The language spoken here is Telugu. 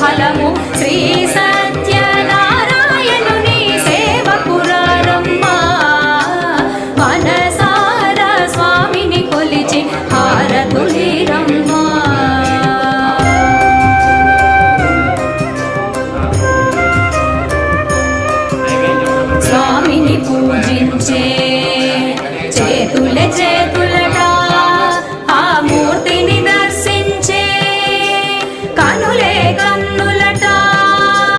ఫలము. శ్రీ